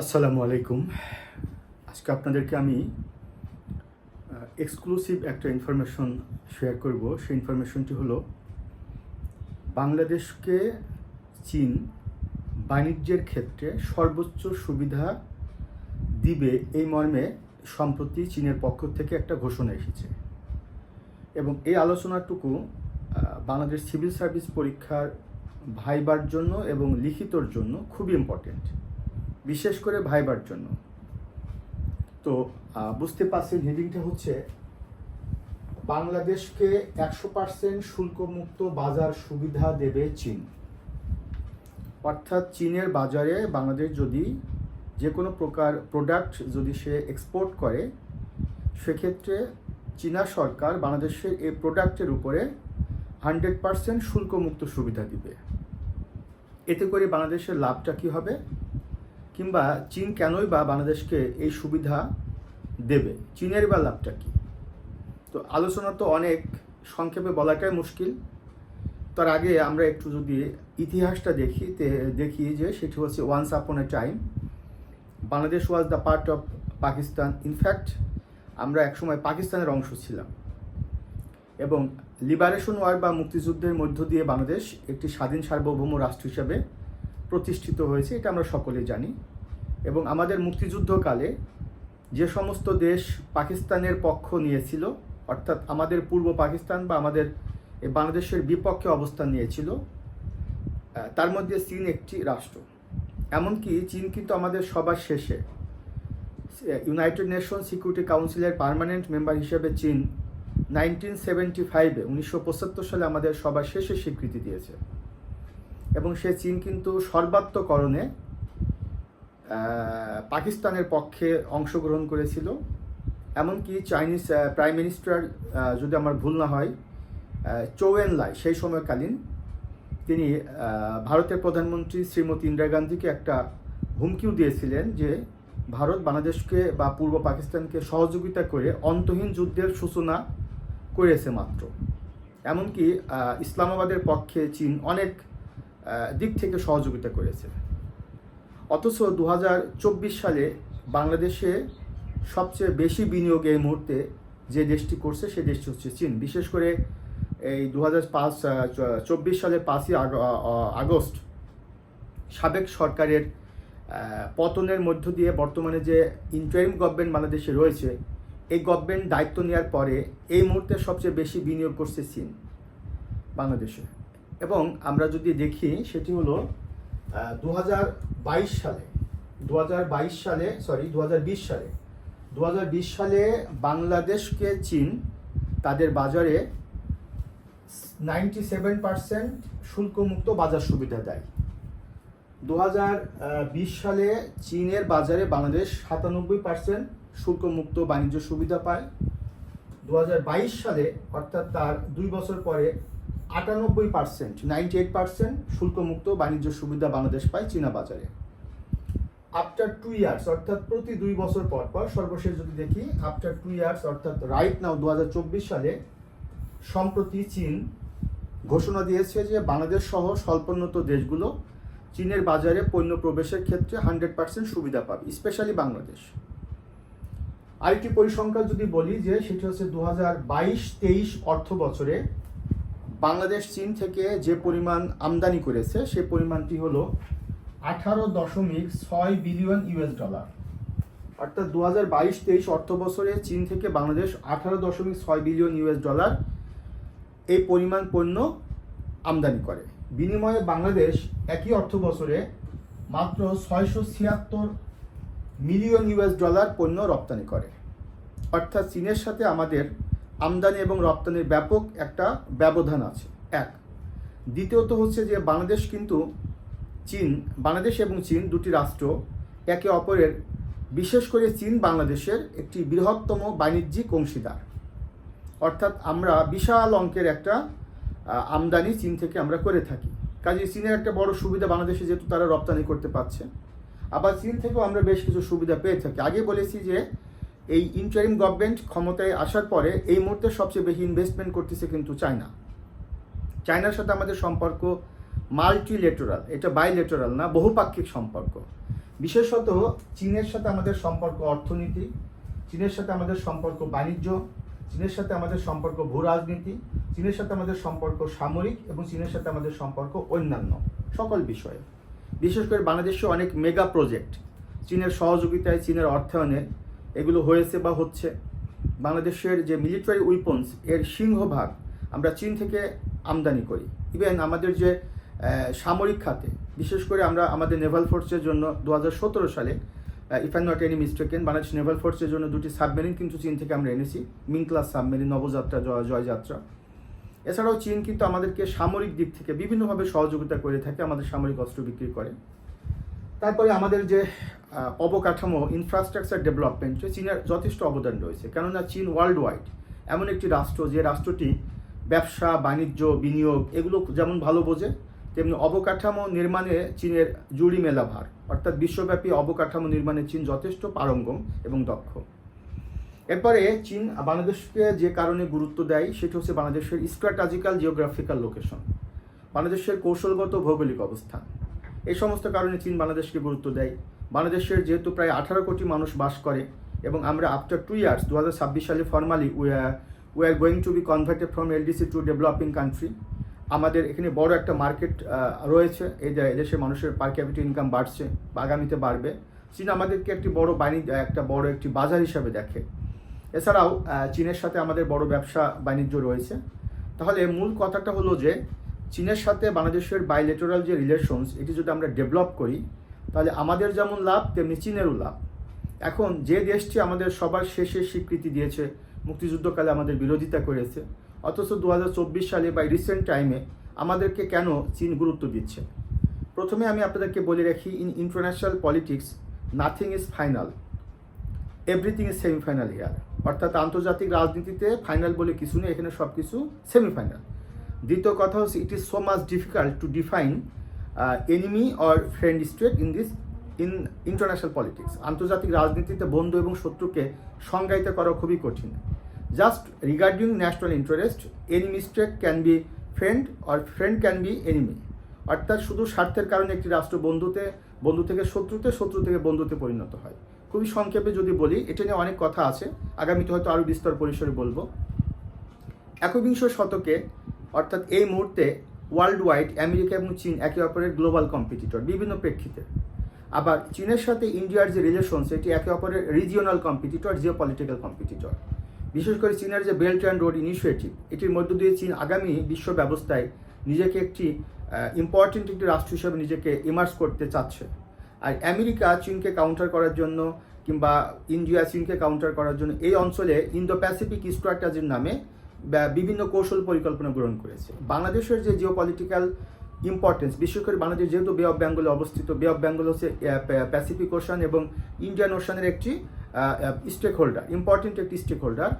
আসসালামু আলাইকুম। আজকে আপনাদেরকে আমি এক্সক্লুসিভ একটা ইনফরমেশন শেয়ার করব। সেই ইনফরমেশনটি হলো, বাংলাদেশকে চীন বাণিজ্যের ক্ষেত্রে সর্বোচ্চ সুবিধা দিবে এই মর্মে সম্প্রতি চীনের পক্ষ থেকে একটা ঘোষণা এসেছে। এবং এই আলোচনাটুকু বাংলাদেশ সিভিল সার্ভিস পরীক্ষার ভাইবার জন্য এবং লিখিতর জন্য খুবই ইম্পর্টেন্ট বিশেষ করে ভাইবার জন্য। তো বুঝতে পারছেন হেডিংটা হচ্ছে, বাংলাদেশকে একশো পার্সেন্ট শুল্কমুক্ত বাজার সুবিধা দেবে চীন। অর্থাৎ চীনের বাজারে বাংলাদেশ যদি যে কোনো প্রকার প্রোডাক্ট যদি সে এক্সপোর্ট করে, সেক্ষেত্রে চীনা সরকার বাংলাদেশের এই প্রোডাক্টের উপরে হান্ড্রেড পার্সেন্ট শুল্কমুক্ত সুবিধা দিবে। এতে করে বাংলাদেশের লাভটা কী হবে? কিংবা চীন কেনই বা বাংলাদেশকে এই সুবিধা দেবে? চীনের বা লাভটা কী? তো আলোচনা তো অনেক, সংক্ষেপে বলাটাই মুশকিল। তার আগে আমরা একটু যদি ইতিহাসটা দেখি দেখি যে সেটি হচ্ছে once upon a time Bangladesh was the part of Pakistan in fact আমরা একসময় পাকিস্তানের অংশ ছিলাম। এবং লিবারেশন ওয়ার বা মুক্তিযুদ্ধের মধ্য দিয়ে বাংলাদেশ একটি স্বাধীন সার্বভৌম রাষ্ট্র হিসাবে প্রতিষ্ঠিত হয়েছে, এটা আমরা সকলে জানি। এবং আমাদের মুক্তিযুদ্ধকালে যে সমস্ত দেশ পাকিস্তানের পক্ষ নিয়েছিল, অর্থাৎ আমাদের পূর্ব পাকিস্তান বা আমাদের বাংলাদেশের বিপক্ষে অবস্থান নিয়েছিল তার মধ্যে চীন একটি রাষ্ট্র। এমনকি চীন কিন্তু আমাদের সবার শেষে ইউনাইটেড নেশন সিকিউরিটি কাউন্সিলের পার্মানেন্ট মেম্বার হিসেবে চীন নাইনটিন সেভেন্টি ফাইভে উনিশশো পঁচাত্তর সালে আমাদের সবার শেষে স্বীকৃতি দিয়েছে। এবং সে চীন কিন্তু সর্বাত্মকরণে পাকিস্তানের পক্ষে অংশগ্রহণ করেছিল। এমনকি চাইনিজ প্রাইম মিনিস্টার যদি আমার ভুল না হয় চৌয়েন লাই, সেই সময়কালীন তিনি ভারতের প্রধানমন্ত্রী শ্রীমতী ইন্দিরা গান্ধীকে একটা হুমকিও দিয়েছিলেন যে ভারত বাংলাদেশকে বা পূর্ব পাকিস্তানকে সহযোগিতা করে অন্তহীন যুদ্ধের সূচনা করেছে মাত্র। এমনকি ইসলামাবাদের পক্ষে চীন অনেক দিক থেকে সহযোগিতা করেছে। অথচ দু হাজার চব্বিশ সালে বাংলাদেশে সবচেয়ে বেশি বিনিয়োগ এই মুহূর্তে যে দেশটি করছে, সে দেশটি হচ্ছে চীন। বিশেষ করে এই দু হাজার পাঁচ চব্বিশ সালের পাঁচই আগ- আগস্ট সাবেক সরকারের পতনের মধ্য দিয়ে বর্তমানে যে ইন্টারিম গভর্নমেন্ট বাংলাদেশে রয়েছে, এই গভর্নমেন্ট দায়িত্ব নেওয়ার পরে এই মুহূর্তে সবচেয়ে বেশি বিনিয়োগ করছে চীন বাংলাদেশে। এবং আমরা যদি দেখি, সেটি হলো দু হাজার বাইশ সালে দু হাজার বাইশ সালে সরি দু হাজার বিশ সালে দু হাজার বিশ সালে বাংলাদেশকে চীন তাদের বাজারে নাইনটি সেভেন পার্সেন্ট শুল্কমুক্ত বাজার সুবিধা দেয়। দু হাজার বিশ সালে চীনের বাজারে বাংলাদেশ সাতানব্বই পার্সেন্ট শুল্কমুক্ত বাণিজ্য সুবিধা পায়। দু হাজার বাইশ সালে, অর্থাৎ তার দুই বছর পরে আটানব্বই পার্সেন্ট নাইনটি এইট পার্সেন্ট শুল্কমুক্ত বাণিজ্য সুবিধা বাংলাদেশ পায় চীনা বাজারে। আফটার টু ইয়ার্স অর্থাৎ প্রতি দুই বছর পর পর, সর্বশেষ যদি দেখি আফটার টু ইয়ার্স অর্থাৎ রাইট নাও দু হাজার চব্বিশ সালে, সম্প্রতি চীন ঘোষণা দিয়েছে যে বাংলাদেশ সহ স্বল্পোন্নত দেশগুলো চীনের বাজারে পণ্য প্রবেশের ক্ষেত্রে হান্ড্রেড পার্সেন্ট সুবিধা পাবে স্পেশালি বাংলাদেশ। আরেকটি পরিসংখ্যান যদি বলি যে, সেটি হচ্ছে দু হাজার বাইশ তেইশ অর্থ বছরে বাংলাদেশ, চীন থেকে যে পরিমাণ আমদানি করেছে, সে পরিমাণটি হলো আঠারো দশমিক ছয় বিলিয়ন ইউএস ডলার। অর্থাৎ দু হাজার বাইশ তেইশ অর্থ বছরে চীন থেকে বাংলাদেশ আঠারো দশমিক ছয় বিলিয়ন ইউএস ডলার এই পরিমাণ পণ্য আমদানি করে। বিনিময়ে বাংলাদেশ একই অর্থ বছরে মাত্র ছয়শো ছিয়াত্তর মিলিয়ন ইউএস ডলার পণ্য রপ্তানি করে। অর্থাৎ চীনের সাথে আমাদের আমদানি এবং রপ্তানির ব্যাপক একটা ব্যবধান আছে। এক, দ্বিতীয়ত হচ্ছে যে বাংলাদেশ কিন্তু চীন, বাংলাদেশ এবং চীন দুটি রাষ্ট্র একে অপরের, বিশেষ করে চীন বাংলাদেশের একটি বৃহত্তম বাণিজ্যিক অংশীদার। অর্থাৎ আমরা বিশাল অঙ্কের একটা আমদানি চীন থেকে আমরা করে থাকি। কাজে চীনের একটা বড় সুবিধা বাংলাদেশে যেহেতু তারা রপ্তানি করতে পারছে, আবার চীন থেকেও আমরা বেশ কিছু সুবিধা পেয়ে থাকি। আগে বলেছি যে এই ইন্টারিম গভর্নমেন্ট ক্ষমতায় আসার পরে এই মুহূর্তে সবচেয়ে বেশি ইনভেস্টমেন্ট করতেছে কিন্তু চায়না। চায়নার সাথে আমাদের সম্পর্ক মাল্টিলেটারাল এটা বাইলেটারাল না, বহুপাক্ষিক সম্পর্ক। বিশেষত চীনের সাথে আমাদের সম্পর্ক অর্থনীতি, চীনের সাথে আমাদের সম্পর্ক বাণিজ্য, চীনের সাথে আমাদের সম্পর্ক ভূ রাজনীতি, চীনের সাথে আমাদের সম্পর্ক সামরিক এবং চীনের সাথে আমাদের সম্পর্ক অন্যান্য, সকল বিষয়ে। বিশেষ করে বাংলাদেশে অনেক মেগা প্রজেক্ট চীনের সহযোগিতায়, চীনের অর্থায়নে এগুলো হয়েছে বা হচ্ছে, বাংলাদেশের যে মিলিটারি উইপন্স এর সিংহভাগ আমরা চীন থেকে আমদানি করি। ইভেন আমাদের যে সামরিক খাতে, বিশেষ করে আমরা আমাদের নেভাল ফোর্সের জন্য দু হাজার সতেরো সালে if I not any mistaken Bangladesh naval ফোর্সের জন্য দুটি সাবমেরিন কিন্তু চীন থেকে আমরা এনেছি Ming class submarine Nabajatra, Joy, Joyjatra. এছাড়াও চীন কিন্তু আমাদেরকে সামরিক দিক থেকে বিভিন্নভাবে সহযোগিতা করে থাকে, আমাদের সামরিক অস্ত্র বিক্রি করে। তারপরে আমাদের যে অবকাঠামো ইনফ্রাস্ট্রাকচার ডেভেলপমেন্টে চীনের যথেষ্ট অবদান রয়েছে। কেননা চীন ওয়ার্ল্ড ওয়াইড এমন একটি রাষ্ট্র, যে রাষ্ট্রটি ব্যবসা, বাণিজ্য, বিনিয়োগ এগুলো যেমন ভালো বোঝে, তেমনি অবকাঠামো নির্মাণে চীনের জুড়ি মেলা ভার। অর্থাৎ বিশ্বব্যাপী অবকাঠামো নির্মাণে চীন যথেষ্ট পারঙ্গম এবং দক্ষ। এরপরে চীন বাংলাদেশকে যে কারণে গুরুত্ব দেয়, সেটি হচ্ছে বাংলাদেশের স্ট্র্যাটাজিক্যাল জিওগ্রাফিক্যাল লোকেশন বাংলাদেশের কৌশলগত ভৌগোলিক অবস্থান। এই সমস্ত কারণে চীন বাংলাদেশকে গুরুত্ব দেয়। বাংলাদেশের যেহেতু প্রায় আঠারো কোটি মানুষ বাস করে এবং আমরা আফটার টু ইয়ার্স দু হাজার ছাব্বিশ সালে formally we are we are going to be converted from LDC to developing country আমাদের এখানে বড় একটা মার্কেট রয়েছে। এই যে এদেশের মানুষের পার ক্যাপিটাল ইনকাম বাড়ছে বা আগামীতে বাড়বে। চীন আমাদেরকে একটি বড় বাণিজ্য, একটা বড় একটি বাজার হিসাবে দেখে। এছাড়াও চীনের সাথে আমাদের বড় ব্যবসা বাণিজ্য রয়েছে। তাহলে মূল কথাটা হলো যে চীনের সাথে বাংলাদেশের বাইলেটারাল যে রিলেশনস এটি যদি আমরা ডেভেলপ করি, তাহলে আমাদের যেমন লাভ, তেমনি চীনেরও লাভ। এখন যে দেশটি আমাদের সবার শেষে স্বীকৃতি দিয়েছে, মুক্তিযুদ্ধকালে আমাদের বিরোধিতা করেছে, অথচ দু হাজার চব্বিশ সালে বা রিসেন্ট টাইমে আমাদেরকে কেন চীন গুরুত্ব দিচ্ছে? প্রথমে আমি আপনাদেরকে বলে রাখি in international politics nothing is final everything is semifinal here অর্থাৎ আন্তর্জাতিক রাজনীতিতে ফাইনাল বলে কিছু নেই, এখানে সব কিছু সেমিফাইনাল দ্বিতীয় কথা হচ্ছে it is so much difficult to define enemy or friend state in this in international politics আন্তর্জাতিক রাজনীতিতে বন্ধু এবং শত্রুকে সংজ্ঞায়িত করা খুবই কঠিন। Just regarding national interest enemy state can be friend or friend can be enemy অর্থাৎ শুধু স্বার্থের কারণে একটি রাষ্ট্র বন্ধুতে, বন্ধু থেকে শত্রুতে, শত্রু থেকে বন্ধুতে পরিণত হয়। খুবই সংক্ষেপে যদি বলি, এটা নিয়ে অনেক কথা আছে। আগামীতে হয়তো আরও বিস্তর পরিসরে বলব। একবিংশ শতকে অর্থাৎ এই মুহূর্তে ওয়ার্ল্ড ওয়াইড আমেরিকা এবং চীন একে অপরের গ্লোবাল কম্পিটিটর বিভিন্ন প্রেক্ষিতে। আবার চীনের সাথে ইন্ডিয়ার যে রিলেশন সেটি একে অপরের regional competitor geo political competitor বিশেষ করে চীনের যে বেল্ট অ্যান্ড রোড ইনিশিয়েটিভ এটির মধ্য দিয়ে চীন আগামী বিশ্ব ব্যবস্থায় নিজেকে একটি ইম্পর্টেন্ট একটি রাষ্ট্র হিসেবে নিজেকে ইমার্স করতে চাচ্ছে। আর আমেরিকা চীনকে কাউন্টার করার জন্য কিংবা ইন্ডিয়া চীনকে কাউন্টার করার জন্য এই অঞ্চলে ইন্দো প্যাসিফিক স্ট্র্যাটাজির নামে বিভিন্ন কৌশল পরিকল্পনা গ্রহণ করেছে। বাংলাদেশের যে জিও পলিটিক্যাল ইম্পর্টেন্স বিশেষ করে বাংলাদেশ যেহেতু বে অফ বেঙ্গলে অবস্থিত বে অফ বেঙ্গল হচ্ছে প্যাসিফিক ওশান এবং ইন্ডিয়ান ওশানের একটি স্টেক হোল্ডার ইম্পর্টেন্ট একটি স্টেক হোল্ডার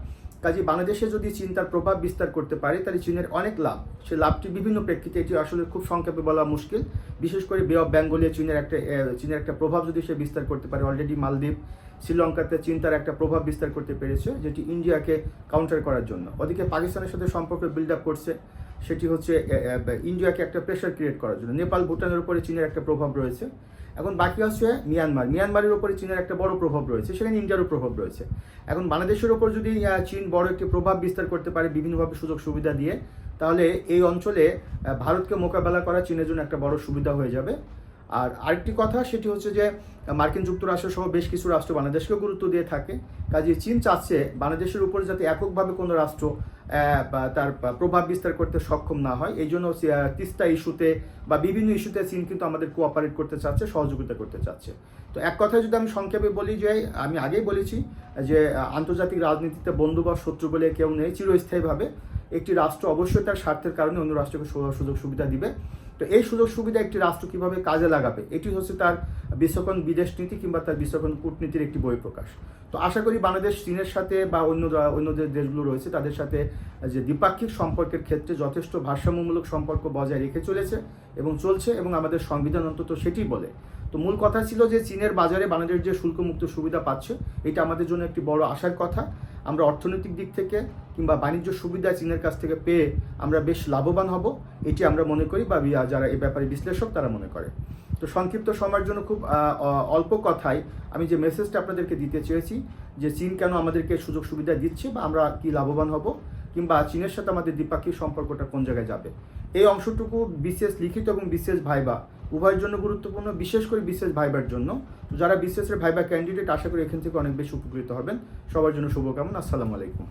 কাজে বাংলাদেশে যদি চীন তার প্রভাব বিস্তার করতে পারে, তাহলে চীনের অনেক লাভ। সে লাভটি বিভিন্ন প্রেক্ষিতে এটি আসলে খুব সংক্ষেপে বলা মুশকিল। বিশেষ করে বে অফ বেঙ্গলে চীনের একটা চীনের একটা প্রভাব যদি সে বিস্তার করতে পারে অলরেডি মালদ্বীপ, শ্রীলঙ্কাতে চীন তার একটা প্রভাব বিস্তার করতে পেরেছে, যেটি ইন্ডিয়াকে কাউন্টার করার জন্য। ওদিকে পাকিস্তানের সাথে সম্পর্ক বিল্ড আপ করছে। সেটি হচ্ছে ইন্ডিয়াকে একটা প্রেশার ক্রিয়েট করার জন্য। নেপাল, ভুটানের উপরে চীনের একটা প্রভাব রয়েছে। এখন বাকি হচ্ছে মিয়ানমার। মিয়ানমারের উপরে চীনের একটা বড় প্রভাব রয়েছে, সেখানে ইন্ডিয়ারও প্রভাব রয়েছে। এখন বাংলাদেশের ওপর যদি চীন বড় একটি প্রভাব বিস্তার করতে পারে বিভিন্নভাবে সুযোগ সুবিধা দিয়ে, তাহলে এই অঞ্চলে ভারতকে মোকাবেলা করা চীনের জন্য একটা বড় সুবিধা হয়ে যাবে। আর আরেকটি কথা, সেটি হচ্ছে যে মার্কিন যুক্তরাষ্ট্র সহ বেশ কিছু রাষ্ট্র বাংলাদেশকেও গুরুত্ব দিয়ে থাকে। কাজে চীন চাচ্ছে বাংলাদেশের উপরে যাতে এককভাবে কোনো রাষ্ট্র তার প্রভাব বিস্তার করতে সক্ষম না হয়। এই জন্য তিস্তা ইস্যুতে বা বিভিন্ন ইস্যুতে চীন কিন্তু আমাদের কোঅপারেট করতে চাচ্ছে, সহযোগিতা করতে চাচ্ছে। তো এক কথায় যদি আমি সংক্ষেপে বলি যে, আমি আগেই বলেছি যে আন্তর্জাতিক রাজনীতিতে বন্ধু বা শত্রু বলে কেউ নেই, চিরস্থায়ীভাবে। একটি রাষ্ট্র অবশ্যই তার স্বার্থের কারণে অন্য রাষ্ট্রকে সুযোগ সুবিধা দিবে। তো এই সুযোগ সুবিধা একটি রাষ্ট্র কীভাবে কাজে লাগাবে, এটি হচ্ছে তার বিশ্বকোণ বিদেশ নীতি কিংবা তার বিশ্বকোণ কূটনীতির একটি বই প্রকাশ। তো আশা করি বাংলাদেশ, চীনের সাথে বা অন্য অন্য যে দেশগুলো রয়েছে, তাদের সাথে যে দ্বিপাক্ষিক সম্পর্কের ক্ষেত্রে যথেষ্ট ভারসাম্যমূলক সম্পর্ক বজায় রেখে চলেছে এবং চলছে এবং আমাদের সংবিধান অন্তত সেটি বলে। তো মূল কথা ছিল যে চীনের বাজারে বাংলাদেশ যে শুল্কমুক্ত সুবিধা পাচ্ছে, এটা আমাদের জন্য একটি বড় আশার কথা। আমরা অর্থনৈতিক দিক থেকে কিংবা বাণিজ্য সুবিধা চীনের কাছ থেকে পেয়ে আমরা বেশ লাভবান হব, এটি আমরা মনে করি বা যারা এ ব্যাপারে বিশ্লেষক তারা মনে করে। তো সংক্ষিপ্ত সময়ের জন্য খুব অল্প কথায় আমি যে মেসেজটা আপনাদেরকে দিতে চেয়েছি যে চীন কেন আমাদেরকে সুযোগ সুবিধা দিচ্ছে বা আমরা কি লাভবান হব কিংবা চীনের সাথে আমাদের দ্বিপাক্ষিক সম্পর্কটা কোন জায়গায় যাবে। এই অংশটুকু বিশেষ লিখিত এবং বিশেষ ভাইবা উভয়ের জন্য গুরুত্বপূর্ণ, বিশেষ করে বিশেষ ভাইবার জন্য। যারা বিশেষের ভাইবার ক্যান্ডিডেট আশা করি এখান থেকে অনেক বেশি উপকৃত হবেন। সবার জন্য শুভকামনা। আসসালামু আলাইকুম।